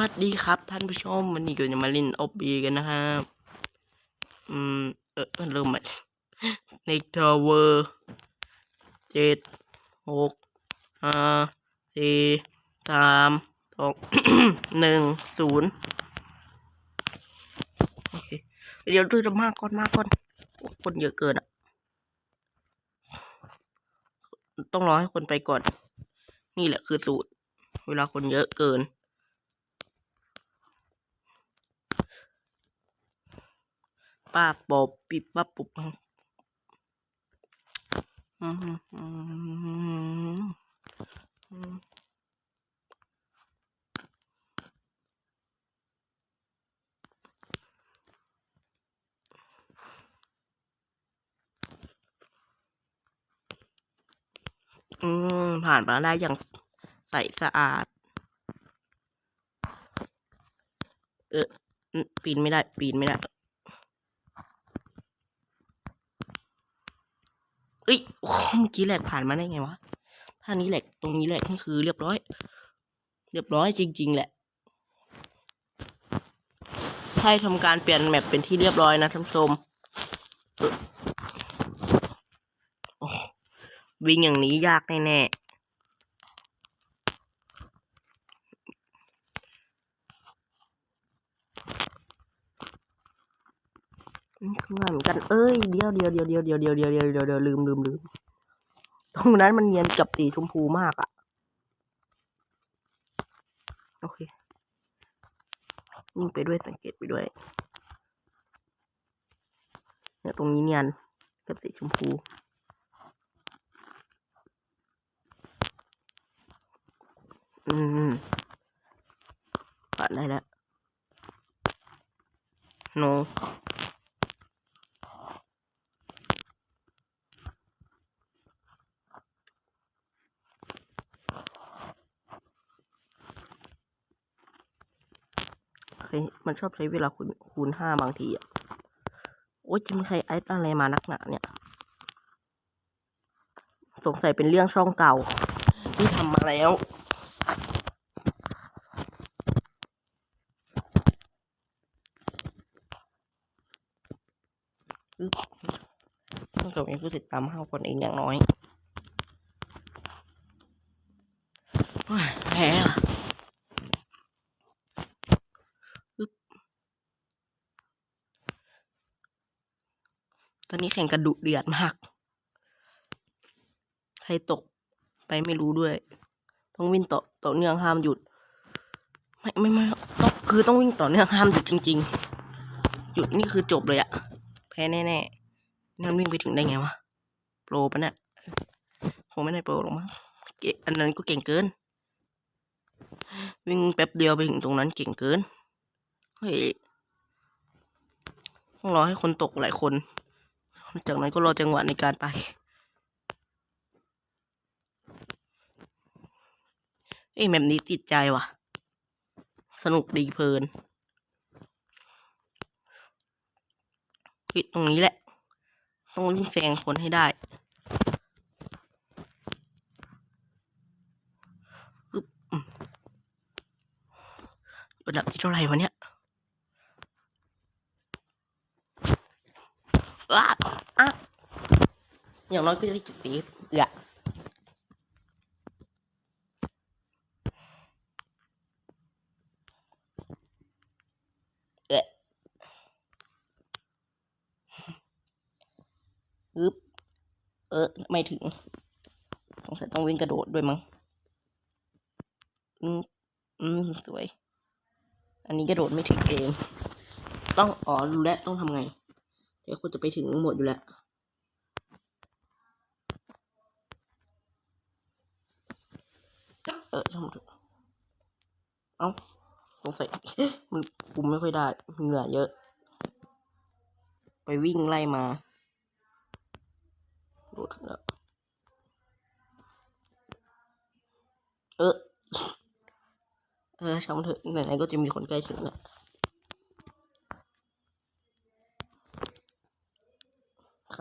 วัสดีครับท่านผู้ชมวันนี้ก็จะมาเล่นออบบีกันนะครับอืมเออเริ่มใหม่ในทาวเวอร์เจ็ดหกห้าสี่สามสองหนึ่งศูนย์โอเคเดี๋ยวดูจะมากก่อนมากก่อนคนเยอะเกินอะ ต้องรอให้คนไปก่อน นี่แหละคือสูตร เวลาคนเยอะเกิน ป้าปอบปิบปั๊บปุบอืมอืมอืมอืมอืม ผ่านมาได้อย่างใสสะอาด เออปีนไม่ได้ ปีนไม่ได้ เอ้ยเมื่อกี้แหลกผ่านมาได้ไงวะท่านี้แหลกตรงนี้แหลกนี่คือเรียบร้อย เรียบร้อยจริง ๆ แหละใช่ทำการเปลี่ยนแมปเป็นที่เรียบร้อยนะท่านผู้ชมวิ่งอย่างนี้ยากแน่ๆอืม ข้างหน้าเหมือนกัน เอ้ย เดียวเดียวเดียวเดียวเดียวเดียวเดียวเดียวเดียวเดียวลืมลืมลืมตรงนั้นมันเนียนกับสีชมพูมากอะโอเคยิ่งไปด้วยสังเกตไปด้วย เนี่ยตรงนี้เนียนกับสีชมพู อืมผ่านได้แล้ว no เคยมันชอบใช้เวลาคูณคูณห้าบางทีอะ โอ้ยจะมีใครไอ้อะไรมานักหนาเนี่ย สงสัยเป็นเรื่องช่องเก่า ที่ทำมาแล้วต้องกับมีผู้ติดตามห้าคนเองอย่างน้อยโอ้ยแพ้อะอึ๊บตอนนี้ แข่งกระดุเดือดมาก ใครตกไปไม่รู้ด้วย ต้องวิ่งต่อต่อเนื่องห้ามหยุด ไม่ไม่ไม่ต้องคือต้องวิ่งต่อเนื่องห้ามหยุดจริง ๆ หยุดนี่คือจบเลยอะแพ้แน่ๆนั่นวิ่งไปถึงได้ไงวะโปรปะเนี่ยคงไม่ได้โปรหรอกมั้งเก่งอันนั้นก็เก่งเกิน วิ่งแป๊บเดียวไปถึงตรงนั้นเก่งเกินเฮ้ยต้องรอให้คนตกหลายคน จากนั้นก็รอจังหวะในการไปเอ้ยแบบนี้ติดใจว่ะ สนุกดีเพลินเฮ้ยตรงนี้แหละ ต้องวิ่งแซงคนให้ได้บอืมระดับที่เท่าไหร่วะเนี่ย ว้าอะอย่างน้อยก็จะได้จุดสีเอือเอะอึ๊บเออ ไม่ถึง สงสัยต้องวิ่งกระโดดด้วยมั้ง อืม อืม สวย อันนี้กระโดดไม่ถึงเอง ต้อง อ๋อ รู้แล้ว ต้องทำไง เดี๋ยวคนจะไปถึงหมดอยู่แล้วเออช่างมันเถอะเอ้าสงสัยมันคุมไม่ค่อยได้เหงื่อเยอะ ไปวิ่งไล่มาโดดแล้วเออ เออช่างมันเถอะไหนๆก็จะมีคนใกล้ถึงแล้ว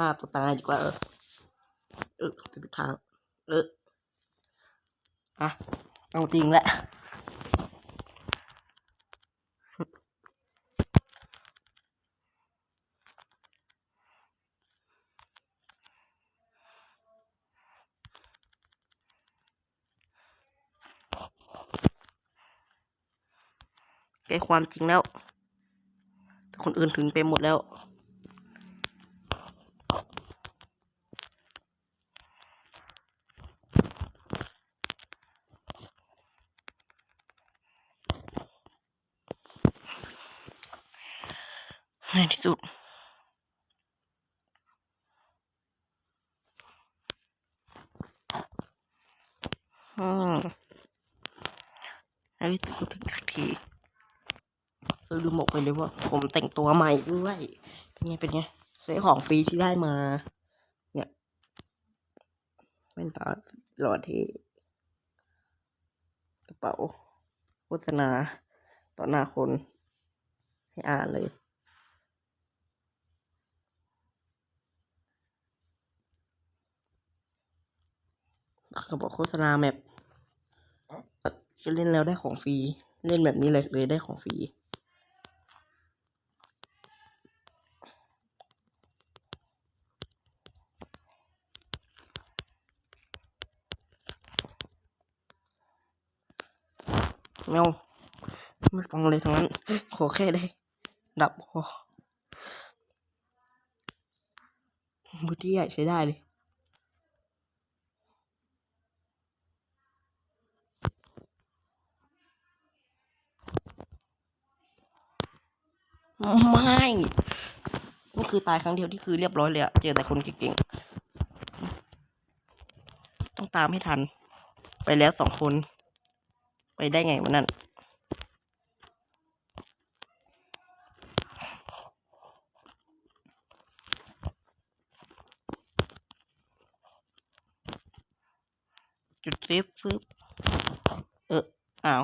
ฆ่าตัวตายดีกว่าเออเออไปทางเอออะเอาจริงแหละแก้ความจริงแล้วคนอื่นถึงไปหมดแล้ว ในที่สุดอืมในที่สุดก็ถึงสักทีเออลืมบอกไปเลยว่า ผมแต่งตัวใหม่ด้วย เป็นไงเป็นไงซื้อของฟรีที่ได้มา เนี่ยเป็นตาหลอดที่กระเป๋าโฆษณาต่อหน้าคน ให้อ่านเลย เขาบอกโฆษณาแมปจะเล่นแล้วได้ของฟรี เล่นแบบนี้เลยเลยได้ของฟรีแมวไม่ฟังเลยทั้งนั้น ขอแค่ได้ ดับพอมือที่ใหญ่ใช้ได้เลย ไม่นี่คือตายครั้งเดียวที่คือเรียบร้อยเลยอะเจอแต่คนเก่งๆ ต้องตามให้ทัน ไปแล้วสองคน ไปได้ไงวันนั้นจุดเซฟฟึบเอออ้าว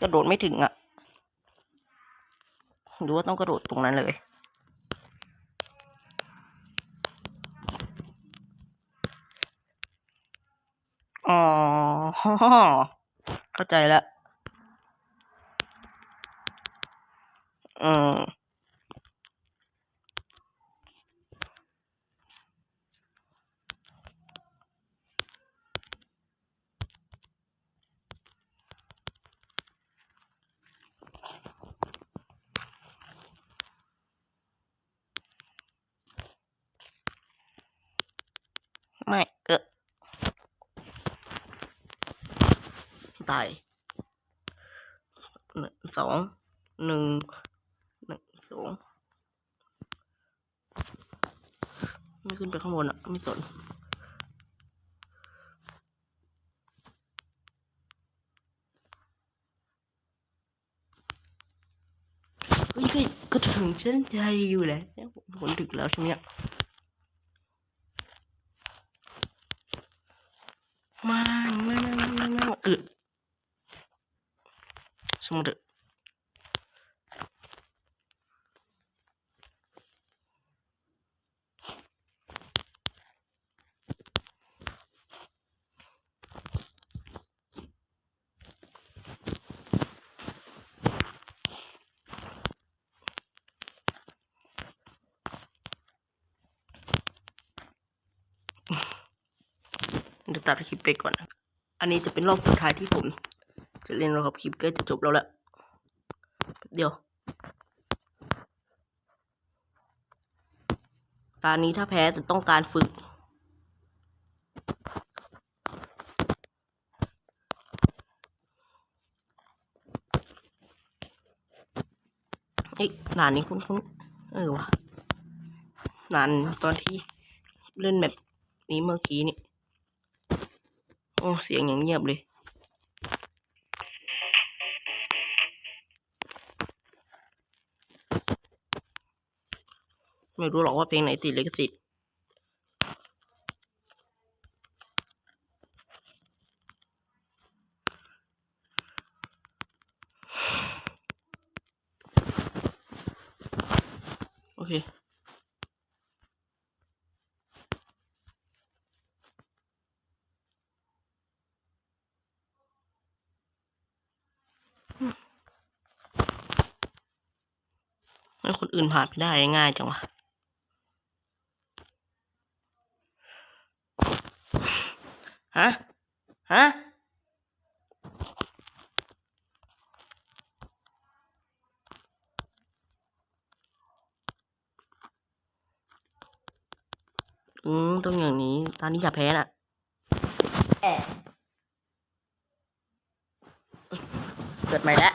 กระโดดไม่ถึงอะหรือว่าต้องกระโดดตรงนั้นเลย อ๋อ เข้าใจแล้ว อืม เออ ตายหนึ่งสองหนึ่งหนึ่งสองไม่ขึ้นไปข้างบนอะ ไม่สนก็ก็ถึงเส้นใจอยู่แหละผลถึงแล้วใช่ไหมเนี่ยม่ไม่ไม่ไม่ไม่ไม่เออ สมมติเดี๋ยวตัดคลิปไปก่อน อันนี้จะเป็นรอบสุดท้ายที่ผม จะเล่นรอบคลิปก็จะจบแล้วแหละเดียวตอนนี้ถ้าแพ้จะต้องการฝึก เอ้ยหนานนี้คุ้นคุ้นเออวะหนานตอนที่เล่นแบบนี้เมื่อกี้นี่ โอ้ เสียงอย่างเงียบเลย ไม่รู้หรอกว่าเพลงไหนติดลิขสิทธิ์โอเคให้คนอื่นผ่านไปได้ง่ายจังวะ ฮะ ฮะ อืม ต้องอย่างนี้ ตอนนี้อย่าแพ้นะแอะเกิดใหม่แล้ว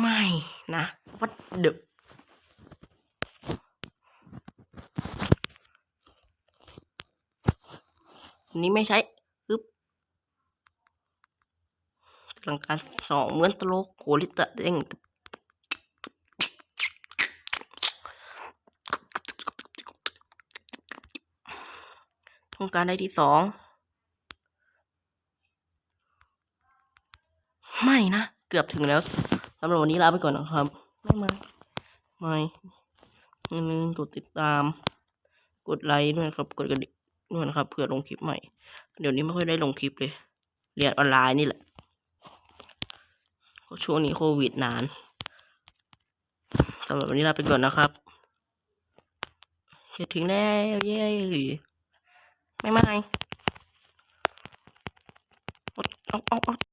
ไม่ เดอะนี้ไม่ใช่อึ๊บหลังการสองเหมือนตลกโหลิตะเด้งต้องการได้ที่สองไม่นะ เกือบถึงแล้วสำหรับวันนี้ลาไปก่อนนะครับ ไม่ไม่ไม่อย่าลืมกดติดตาม กดไลค์ด้วยนะครับ กดกระดิ่งด้วยนะครับเผื่อลงคลิปใหม่ เดี๋ยวนี้ไม่ค่อยได้ลงคลิปเลย เรียนออนไลน์นี่แหละเพราะช่วงนี้โควิดนานสำหรับวันนี้ลาไปก่อนนะครับจะถึงแล้วเย้ไม่ไม่เอาเอาเอา